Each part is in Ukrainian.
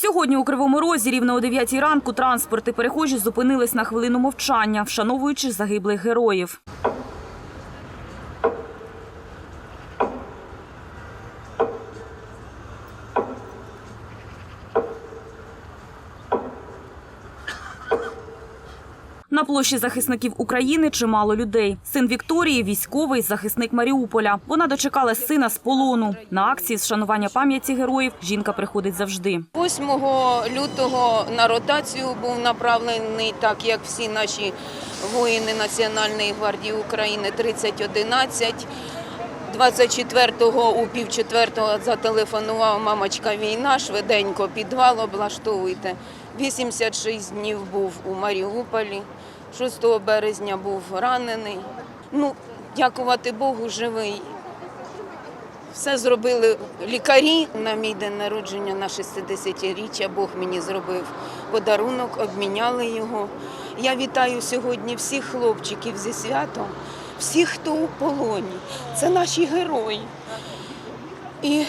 Сьогодні у Кривому Розі рівно о 9 ранку транспорт і перехожі зупинились на хвилину мовчання, вшановуючи загиблих героїв. На площі захисників України чимало людей. Син Вікторії військовий захисник Маріуполя. Вона дочекала сина з полону. На акції з шанування пам'яті героїв жінка приходить завжди. 8 лютого на ротацію був направлений, так як всі наші воїни Національної гвардії України 3011. 24-го у півчетвертого зателефонував мамочка війна, швиденько підвал облаштовуйте. 86 днів був у Маріуполі, 6 березня був ранений. Ну, дякувати Богу, живий. Все зробили лікарі на мій день народження на 60-річчя. Бог мені зробив подарунок, обміняли його. Я вітаю сьогодні всіх хлопчиків зі святом, всіх, хто у полоні. Це наші герої. І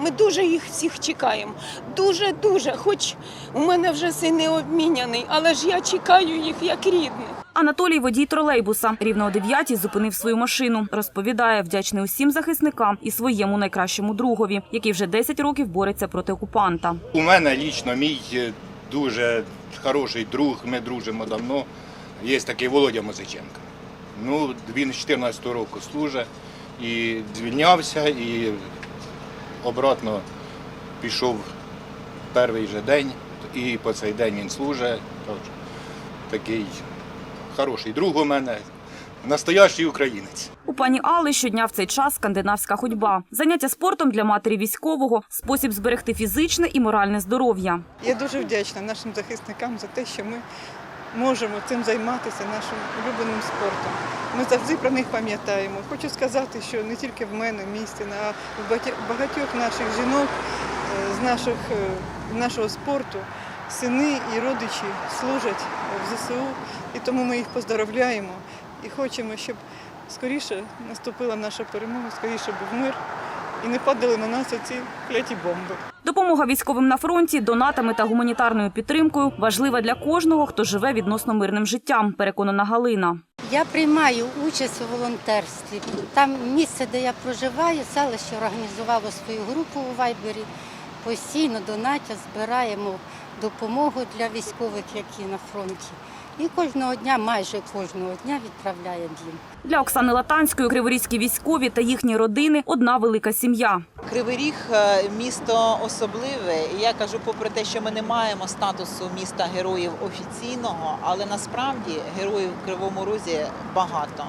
ми дуже їх всіх чекаємо. Дуже, дуже. Хоч у мене вже син не обміняний, але ж я чекаю їх як рідних. Анатолій водій тролейбуса рівно о 9 зупинив свою машину. Розповідає, вдячний усім захисникам і своєму найкращому другові, який вже 10 років бореться проти окупанта. У мене лічно мій дуже хороший друг, ми дружимо давно. Є такий Володя Музиченко. Ну, він з 14 року служить і звільнявся, і обратно пішов перший же день, і по цей день він служить. Такий хороший друг у мене, настоящий українець. У пані Алли щодня в цей час скандинавська ходьба. Заняття спортом для матері військового спосіб зберегти фізичне і моральне здоров'я. Я дуже вдячна нашим захисникам за те, що ми можемо цим займатися нашим улюбленим спортом. Ми завжди про них пам'ятаємо. Хочу сказати, що не тільки в мене в місті, а в багатьох- наших жінок е, з наших, е, нашого спорту сини і родичі служать в ЗСУ, і тому ми їх поздоровляємо і хочемо, щоб скоріше наступила наша перемога, скоріше був мир і не падали на нас оці кляті бомби. Допомога військовим на фронті донатами та гуманітарною підтримкою важлива для кожного, хто живе відносно мирним життям, переконана Галина. Я приймаю участь у волонтерстві. Там місце, де я проживаю, селище організувало свою групу у Вайбері. Постійно донатять, збираємо допомогу для військових, які на фронті. І кожного дня, майже кожного дня відправляємо їм. Для Оксани Латанської криворізькі військові та їхні родини одна велика сім'я. Кривий Ріг е, місто особливе. І я кажу, попри те, що ми не маємо статусу міста героїв офіційного, але насправді героїв в Кривому Розі багато.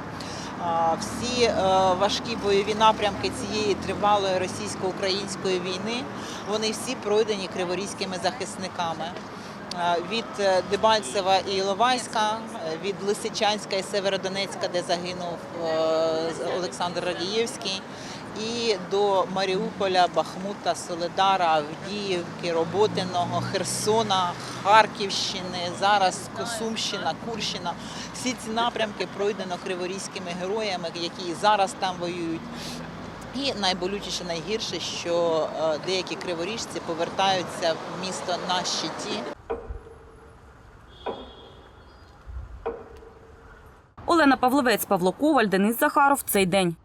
Всі е, важкі бойові напрямки цієї тривалої російсько-української війни, вони всі пройдені криворізькими захисниками. Е, Від е, Дебальцева і Іловайська, е, від Лисичанська і Северодонецька, де загинув Олександр Радієвський, і до Маріуполя, Бахмута, Соледара, Авдіївки, Роботиного, Херсона, Харківщини, зараз Сумщина, Курщина. Всі ці напрямки пройдено криворізькими героями, які зараз там воюють. І найболючіше, найгірше, що деякі криворіжці повертаються в місто на щиті. Олена Павловець, Павло Коваль, Денис Захаров. Цей день.